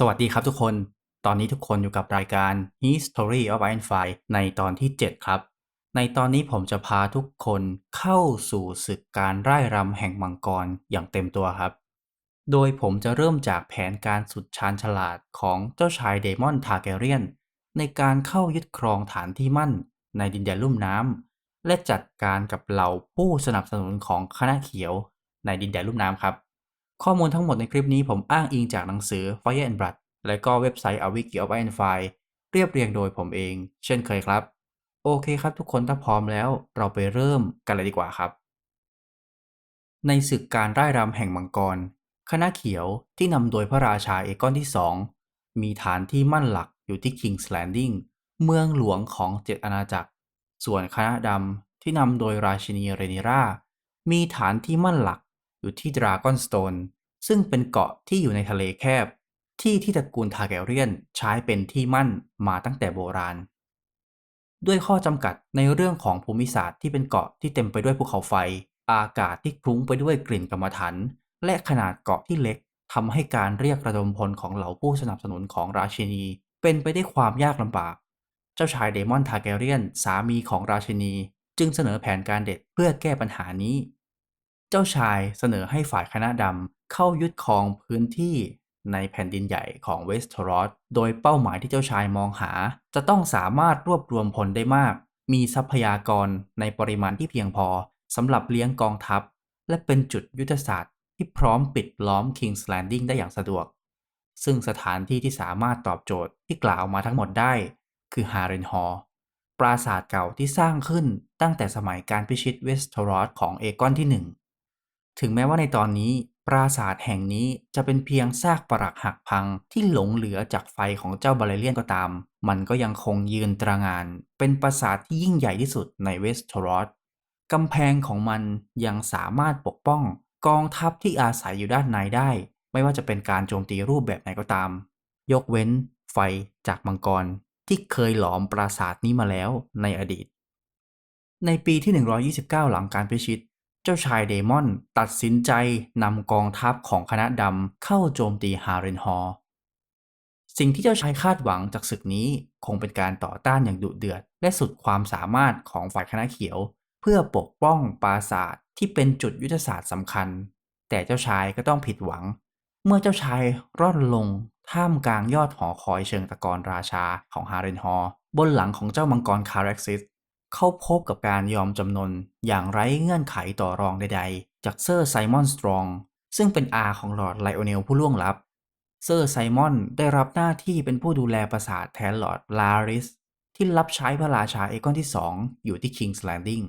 สวัสดีครับทุกคน ตอนนี้ทุกคนอยู่กับรายการ History of i n Fire ในตอนที่ 7 ครับ ในตอนนี้ผมจะพาทุกคนเข้าสู่ศึกการร่ายรำแห่งมังกรอย่างเต็มตัวครับ โดยผมจะเริ่มจากแผนการสุดชาญฉลาดของเจ้าชายเดมอนทาแกเรียน ในการเข้ายึดครองฐานที่มั่น ในดินแดนลุ่มน้ำและจัดการกับเหล่าผู้สนับสนุนของคณะเขียวในดินแดนลุ่มน้ำครับ ข้อมูลทั้งหมดในคลิปนี้ผมอ้างอิงจากหนังสือ Fire and Blood และก็เว็บไซต์ A Wiki of Iron Fire เรียบเรียงโดยผมเอง เช่นเคยครับ โอเคครับทุกคนถ้าพร้อมแล้ว เราไปเริ่มกันเลยดีกว่าครับ ในศึกการร่ายรำแห่งมังกร คณะเขียวที่นำโดยพระราชาเอกอนที่สองมีฐานที่มั่นหลักอยู่ที่ King's Landing เมืองหลวงของเจ็ดอาณาจักร ส่วนคณะดำที่นำโดยราชินีเรนิรามีฐานที่มั่นหลัก อยู่ที่ดราก้อนสโตนซึ่งเป็นเกาะที่อยู่ในทะเลแคบ ที่ที่ตระกูลทาแกเรียนใช้เป็นที่มั่นมาตั้งแต่โบราณ ด้วยข้อจำกัดในเรื่องของภูมิศาสตร์ที่เป็นเกาะที่เต็มไปด้วยภูเขาไฟ อากาศที่คลุ้งไปด้วยกลิ่นกรรมฐานและขนาดเกาะที่เล็กทำให้การเรียกระดมพลของเหล่าผู้สนับสนุนของราชินี เป็นไปได้วยความยากลำบาก เจ้าชายเดมอนทาแกเรียนสามีของราชินี จึงเสนอแผนการเด็ดเพื่อแก้ปัญหานี้ เจ้าชายเสนอให้ฝ่ายคณะดำเข้ายึดครองพื้นที่ในแผ่นดินใหญ่ของเวสต์รอสโดยเป้าหมายที่เจ้าชายมองหา จะต้องสามารถรวบรวมพลได้มาก มีทรัพยากรในปริมาณที่เพียงพอสำหรับเลี้ยงกองทัพ และเป็นจุดยุทธศาสตร์ที่พร้อมปิดล้อม King's Landing ได้อย่างสะดวก ซึ่งสถานที่ที่สามารถตอบโจทย์ที่กล่าวมาทั้งหมดได้ คือฮาเรนฮอลปราสาทเก่าที่สร้างขึ้นตั้งแต่สมัยการพิชิตเวสต์รอสของเอกอนที่หนึ่ง ถึงแม้ว่าในตอนนี้ปราสาทแห่งนี้จะเป็นเพียงซากปรักหักพังที่หลงเหลือจากไฟของเจ้าบาเลเลียนก็ตาม มันก็ยังคงยืนตระงาน เป็นปราสาทที่ยิ่งใหญ่ที่สุดในเวสต์รอสกำแพงของมันยังสามารถปกป้อง กองทัพที่อาศัยอยู่ด้านในได้ ไม่ว่าจะเป็นการโจมตีรูปแบบไหนก็ตาม ยกเว้นไฟจากมังกรที่เคยหลอมปราสาทนี้มาแล้วในอดีต ในปีที่ 129 หลังการพิชิต จ้าชายเดมอนตัดสินใจนำกองทัพของคณะดำเข้าโจมตีฮาเรนฮอลสิ่งที่เจ้าชายคาดหวังจากศึกนี้คงเป็นการต่อต้านอย่างดุเดือด และสุดความสามารถของฝ่ายคณะเขียว เพื่อปกป้องปราสาทที่เป็นจุดยุทธศาสตร์สำคัญ แต่เจ้าชายก็ต้องผิดหวัง เมื่อเจ้าชายร่อนลงท่ามกลางยอดหอคอยเชิงตะกอนราชาของฮาเรนฮอลบนหลังของเจ้ามังกรคาร็กซิส เข้าพบกับการยอมจำนนอย่างไร้เงื่อนไขต่อรองใดๆ จากเซอร์ไซมอนสตรอง ซึ่งเป็นอาของลอร์ดไลโอเนลผู้ล่วงลับ เซอร์ไซมอนได้รับหน้าที่เป็นผู้ดูแลปราสาทแทนลอร์ดลาริส ที่รับใช้พระราชาเอกอนที่สองอยู่ที่คิงส์แลนดิ้ง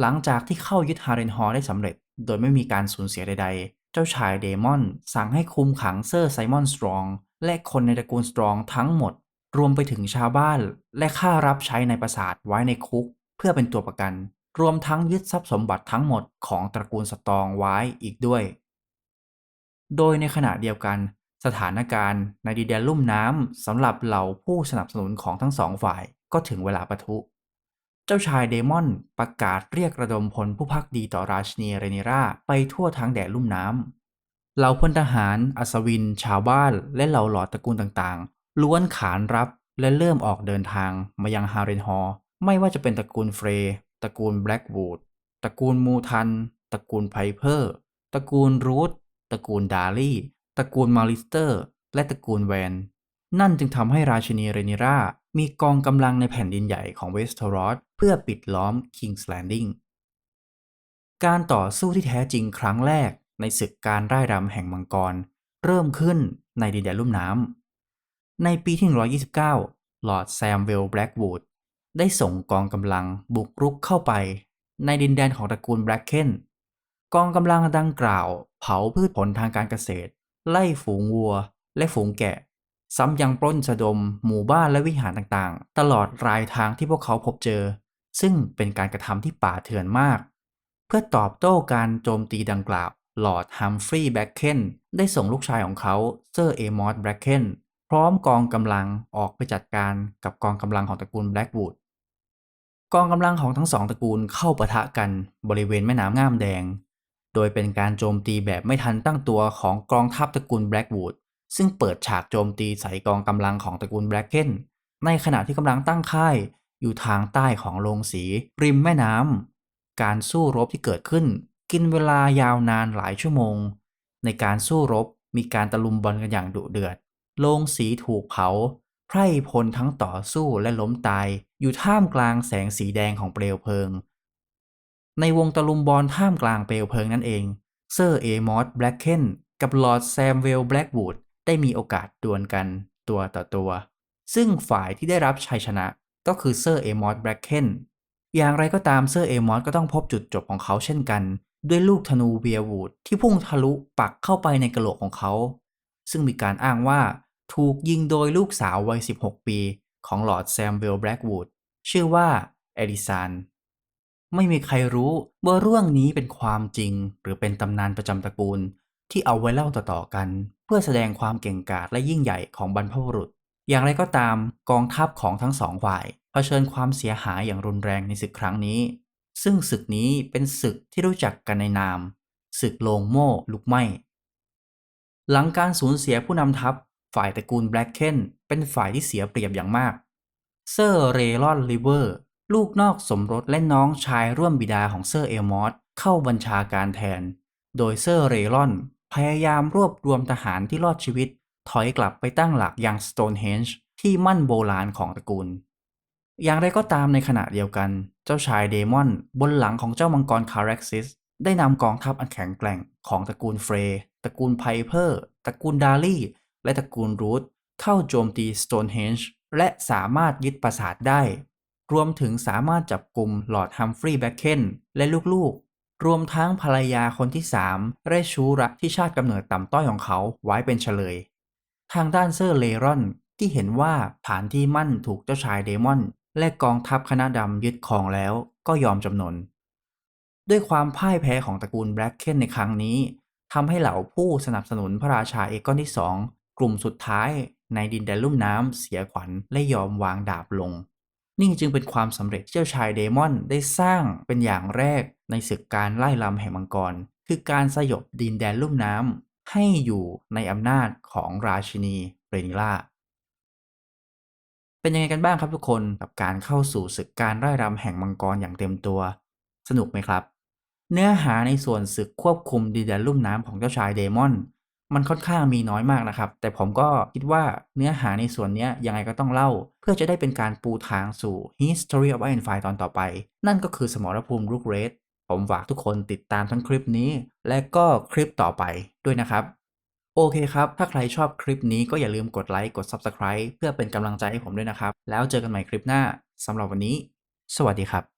หลังจากที่เข้ายึดฮาเรนฮอลได้สำเร็จ โดยไม่มีการสูญเสียใดๆ เจ้าชายเดมอนสั่งให้คุมขังเซอร์ไซมอนสตรอง และคนในตระกูลสตรองทั้งหมด รวมไปถึงชาวบ้านและข้ารับใช้ในปราสาทไว้ในคุก เพื่อเป็นตัวประกัน รวมทั้งยึดทรัพย์สมบัติทั้งหมดของตระกูลสตองไว้อีกด้วย โดยในขณะเดียวกัน สถานการณ์ในดินแดนลุ่มน้ำสำหรับเหล่าผู้สนับสนุนของทั้งสองฝ่ายก็ถึงเวลาปะทุ เจ้าชายเดมอนประกาศเรียกระดมพลผู้พักดีต่อราชนีเรเนราไปทั่วทั้งแดนลุ่มน้ำเหล่าพลทหาร อัศวิน ชาวบ้าน และเหล่าหลอดตระกูลต่าง ล้วนขานรับและเริ่มออกเดินทางมายังฮาเรนฮอลไม่ว่าจะเป็นตระกูลเฟรย์ตระกูลแบล็กวูดตระกูลมูทันตระกูลไพเพอร์ตระกูลรูทตระกูลดารี่ตระกูลมาลิสเตอร์ และตระกูลแวน นั่นจึงทำให้ราชินีเรนิรามีกองกำลังในแผ่นดินใหญ่ของเวสต์รอสเพื่อปิดล้อม King's Landing การต่อสู้ที่แท้จริงครั้งแรกในศึกการร่ายรำแห่งมังกร เริ่มขึ้นในดินแดนลุ่มน้ำ ในปีที่ 129 ลอร์ดแซมเวลแบล็กวูดได้ส่งกองกำลังบุกรุกเข้าไป ในดินแดนของตระกูลแบล็กเคนกองกำลังดังกล่าว เผาพืชผลทางการเกษตร ไล่ฝูงวัว และฝูงแกะ ซ้ำยังปล้นสะดม หมู่บ้านและวิหารต่างๆ ตลอดรายทางที่พวกเขาพบเจอ ซึ่งเป็นการกระทำที่ป่าเถื่อนมาก เพื่อตอบโต้การโจมตีดังกล่าวลอร์ดฮัมฟรีย์แบล็กเคนได้ส่งลูกชายของเขาเซอร์เอมอสแบล็กเคน ร้อมกองกำลังออกไปจัดการกับกองกำลังของตระกูลแบล็กวูดกองกำลังของทั้งสองตระกูลเข้าปะทะกันบริเวณแม่น้ำง่ามแดง โดยเป็นการโจมตีแบบไม่ทันตั้งตัวของกองทัพตระกูลแบล็กวูดซึ่งเปิดฉากโจมตีใส่กองกำลังของตระกูลแบล็กเคนในขณะที่กำลังตั้งค่ายอยู่ทางใต้ของโรงสีริมแม่น้ำการสู้รบที่เกิดขึ้น กินเวลายาวนานหลายชั่วโมง ในการสู้รบมีการตะลุมบอลกันอย่างดุเดือด โรงสีถูกเผา ไพร่พลทั้งต่อสู้และล้มตาย อยู่ท่ามกลางแสงสีแดงของเปลวเพลิง ในวงตะลุมบอลท่ามกลางเปลวเพลิงนั่นเอง เซอร์เอมอสแบล็กเคนกับลอร์ดแซมเวลแบล็กวูดได้มีโอกาสดวลกันตัวต่อตัว ซึ่งฝ่ายที่ได้รับชัยชนะก็คือเซอร์เอมอสแบล็กเคนอย่างไรก็ตามเซอร์เอมอสก็ต้องพบจุดจบของเขาเช่นกัน ด้วยลูกธนูเวียวูดที่พุ่งทะลุปักเข้าไปในกระโหลกของเขา ซึ่งมีการอ้างว่า ถูกยิงโดยลูกสาววัย 16 ปีของลอร์ดแซมเวลแบล็กวูดชื่อว่าเอลิซานไม่มีใครรู้ว่าเรื่องนี้เป็นความจริงหรือเป็นตำนานประจำตระกูล ที่เอาไว้เล่าต่อๆกัน เพื่อแสดงความเก่งกาจและยิ่งใหญ่ของบรรพบุรุษ อย่างไรก็ตามกองทัพของทั้งสองฝ่ายเผชิญความเสียหายอย่างรุนแรงในศึกครั้งนี้ ซึ่งศึกนี้เป็นศึกที่รู้จักกันในนามศึกโลงโม่ลุกไหมหลังการสูญเสียผู้นำทัพ ฝ่ายตระกูลแบล็กเคนเป็นฝ่ายที่เสียเปรียบอย่างมาก เซอร์เรลอนลิเวอร์ ลูกนอกสมรสและน้องชายร่วมบิดาของเซอร์เอลมอสเข้าบัญชาการแทน โดยเซอร์เรลอนพยายามรวบรวมทหารที่รอดชีวิต ถอยกลับไปตั้งหลักยังสโตนเฮนจ์ที่มั่นโบราณของตระกูล อย่างไรก็ตามในขณะเดียวกัน เจ้าชายเดมอนบนหลังของเจ้ามังกรคาร็กซิสได้นำกองทัพอันแข็งแกร่งของตระกูลเฟร์ตระกูลไพเพอร์ ตระกูลดารี่ และตระกูลรูธเข้าโจมตีสโตนเฮนจ์และสามารถยึดปราสาทได้ รวมถึงสามารถจับกลุ่มลอร์ดฮัมฟรีย์แบ็คเคนและลูกๆ รวมทั้งภรรยาคนที่สามและชู้รักที่ชาติกำเนิดต่ำต้อยของเขาไว้เป็นเฉลย ทางด้านเซอร์เลรอนที่เห็นว่าฐานที่มั่นถูกเจ้าชายเดมอน และกองทัพคณะดำยึดครองแล้วก็ยอมจำนน ด้วยความพ่ายแพ้ของตระกูลแบล็กเคนในครั้งนี้ทำให้เหล่าผู้สนับสนุนพระราชาเอกอนที่สอง กลุ่มสุดท้ายในดินแดนลุ่มน้ำเสียขวัญและยอมวางดาบลง นี่จึงเป็นความสำเร็จที่เจ้าชายเดมอนได้สร้างเป็นอย่างแรกในศึกการไล่ลำแห่งมังกร คือการสยบดินแดนลุ่มน้ำให้อยู่ในอำนาจของราชินีเรนิล่าเป็นยังไงกันบ้างครับทุกคนกับการเข้าสู่ศึกการไล่รำแห่งมังกรอย่างเต็มตัว สนุกไหมครับ เนื้อหาในส่วนศึกควบคุมดินแดนลุ่มน้ำของเจ้าชายเดมอน มันค่อนข้างมีน้อยมากนะครับ แต่ผมก็คิดว่าเนื้อหาในส่วนนี้ยังไงก็ต้องเล่า เพื่อจะได้เป็นการปูทางสู่ History of Iron Fire ตอนต่อไป นั่นก็คือสมรภูมิรุกเรดผมฝากทุกคนติดตามทั้งคลิปนี้ และก็คลิปต่อไปด้วยนะครับ โอเคครับ ถ้าใครชอบคลิปนี้ก็อย่าลืมกดไลค์กด Subscribe เพื่อเป็นกำลังใจให้ผมด้วยนะครับ แล้วเจอกันใหม่คลิปหน้าสำหรับวันนี้ สวัสดีครับ